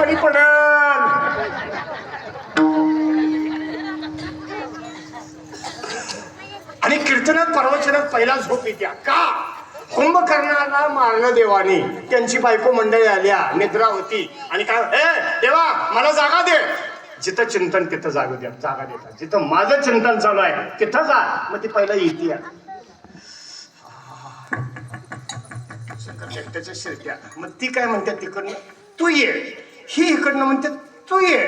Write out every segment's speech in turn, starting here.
गाडी पडाल. आणि कीर्तनात प्रवचनात पहिला झोप येत्या का? कुंभकर्णाला मारलं देवाने त्यांची बायको मंडळी आल्या निद्रा होती. आणि काय? ए देवा मला जागा दे. जिथं चिंतन तिथं जागा द्या जागा देतात जिथं माझं चिंतन चालू आहे तिथं जा. मग ती पहिला येते. त्याच्या शिरक्या. मग ती काय म्हणते तिकडनं? तू ये. ही इकडनं म्हणते तू ये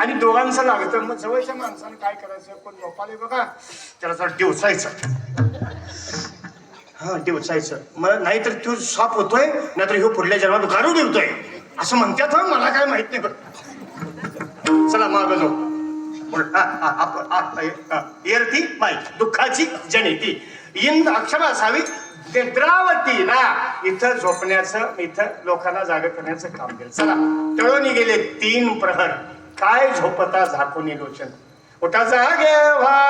आणि दोघांचं लागतं मग जवळच्या माणसानं काय करायचं कोण झोपाले बघा त्याला जरा दिवसायचं हा दिवसायचं मग नाहीतर तू साप होतोय नाहीतर ह्यो पुढल्या जन्मात गारू देवतोय असं म्हणतात मला काय माहीत नाही बरं चला माग जाऊ ती आ, आ, आप- आ, आ, माई दुःखाची जनिती इंद अक्षर असावी नेत्रावतीला इथं झोपण्याचं इथं लोकांना जाग करण्याचं काम केलं. चला तळून गेले तीन प्रहर. काय झोपता झाकून लोचन? उठाचा घेवा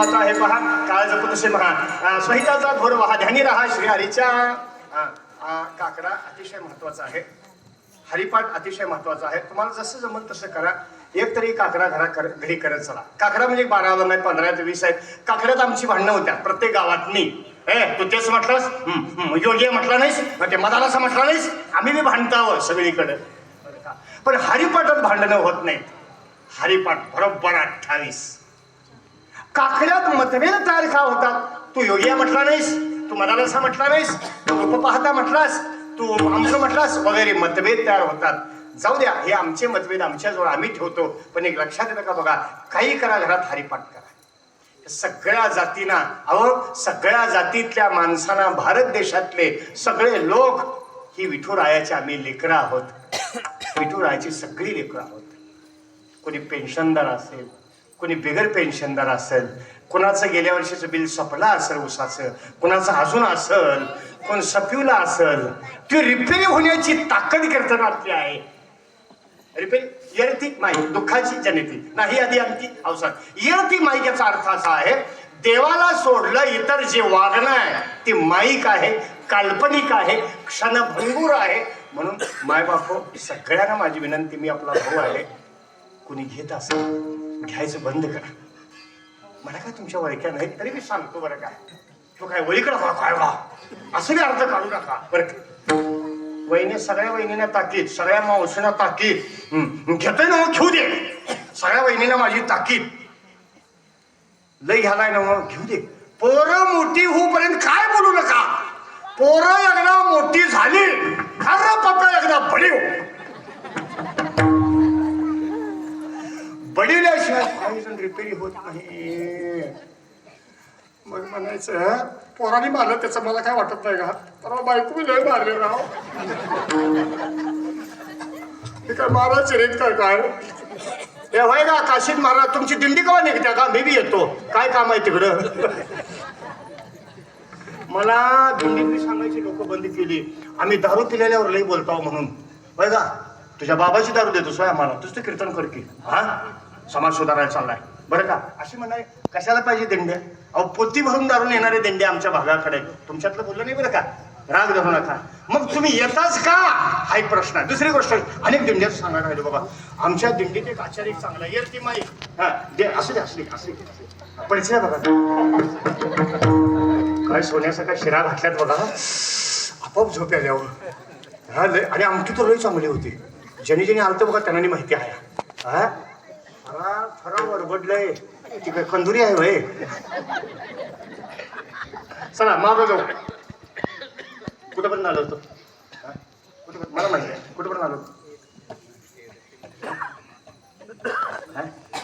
महत्वाचं आहे पहा. काळ जपून तसे महा. स्वहिताचा घोर वहा. ध्यानी राहा श्री हरीच्या. काकडा अतिशय महत्त्वाचा आहे. हरिपाठ अतिशय महत्त्वाचा आहे. तुम्हाला जसं जमल तसं करा. एक तरी काकडा घरा कर, घरी करत चला. काकडा म्हणजे बारा जण आहेत पंधरा ते वीस आहेत काकड्यात आमची भांडणं होत्या प्रत्येक गावात मी. ए तू तेच म्हटलंस? योग्य म्हटला योगी नाहीस? मग ते असं म्हटला नाहीस? आम्ही बी भांडतावं सगळीकडे. पण हरिपाठात भांडणं होत नाहीत. हरिपाठ बरोबर अठ्ठावीस. काकड्यात मतभेद तयार का होतात? तू योगिया म्हटला नाहीस तू मनालासा म्हटला नाहीस तू रूप पाहता म्हटलास तू आमचं म्हटलास वगैरे मतभेद तयार होतात. जाऊ द्या हे आमचे मतभेद आमच्याजवळ आम्ही ठेवतो पण एक लक्षात येतं का बघा काही करा घरात हरिपाठ करा. सगळ्या जातींना अहो सगळ्या जातीतल्या माणसांना भारत देशातले सगळे लोक ही विठुरायाचे आम्ही लेकरं आहोत. विठुरायाची सगळी लेकरं आहोत. कोणी पेन्शनदार असेल कोणी बिगर पेन्शनदार असेल कुणाचं गेल्या वर्षीचं बिल सपला असेल उसाचं कुणाचं अजून असेल कोण सपिवला असेल ती रिपेरी होण्याची ताकद करताना आपली आहे. रिपेरी येरती माई दुःखाची जनिती नाही आधी आमची अवसान येरती ती याचा अर्थ असा आहे देवाला सोडलं इतर जे वागणं आहे ती माईक आहे काल्पनिक आहे क्षणभंगूर आहे. म्हणून माय बापो सगळ्यांना माझी विनंती मी आपला भाऊ आहे कुणी घेत असेल घ्यायचं बंद करा. मला काय तुमच्या वळख्या नाही तरी मी सांगतो बरं काय तो काय वळीकडे व्हा काय व्हा असं बी अर्थ काढू नका. बरं वहिनी सगळ्या वहिनींना ताकीद सगळ्या मावशींना ताकीद. घेतोय ना मग घेऊ दे. सगळ्या वहिनींना माझी ताकीद. लय घ्यालाय ना मग घेऊ दे. पोरं मोठी होऊपर्यंत काय बोलू नका. पोरं एकदा मोठी झाली खरं पत्र एकदा बडी हो बडिल्याशिवाय काही जण रिपेरी होत नाही मग म्हणायचं पोराने मारलं त्याचं मला काय वाटत नाही का? तर बायको मी लय मारले राव. ते काय महाराज रेत काय काय? हे होय का काशीत महाराज तुमची दिंडी कवा निघत्या? का? मी बी येतो. काय काम आहे तिकडं? मला दिंडी सांगायची लोक बंद केली. आम्ही दारू पिलेल्यावर लई बोलतो म्हणून. होय का? तुझ्या बाबाची दारू देतो सोय आम्हाला तुझं ते कीर्तन कर की. हा? समाज सुधारायला चाललाय. बरं का? अशी म्हणाय कशाला पाहिजे दिंड्या? अहो पोती भरून दारून येणारे दिंडे आमच्या भागाकडे. तुमच्यातलं बोललं नाही बरं का? राग धरू नका. मग तुम्ही येताच का? हा एक प्रश्न आहे. दुसरी गोष्ट अनेक दिंड्यात सांगायला राहिलो बाबा. आमच्या दिंडीत एक आचार्य चांगला येत ती माई. हा दे असू दे असू दे असू दे परिचय बघा. काय सोन्याचा काय शिरा घातल्यात बघा. आपोआप झोप आल्यावर आणि आमची तर लई चांगली होती. ज्याने ज्याने आलतं बघा त्यांना माहिती आहे. हा? खरा खरा वरबडलंय ती काय खंदुरी आहे वय चला मागं जाऊ. कुठं पण आलो होतो. कुठं मला माहिती आहे. कुठं पण आलो होतो.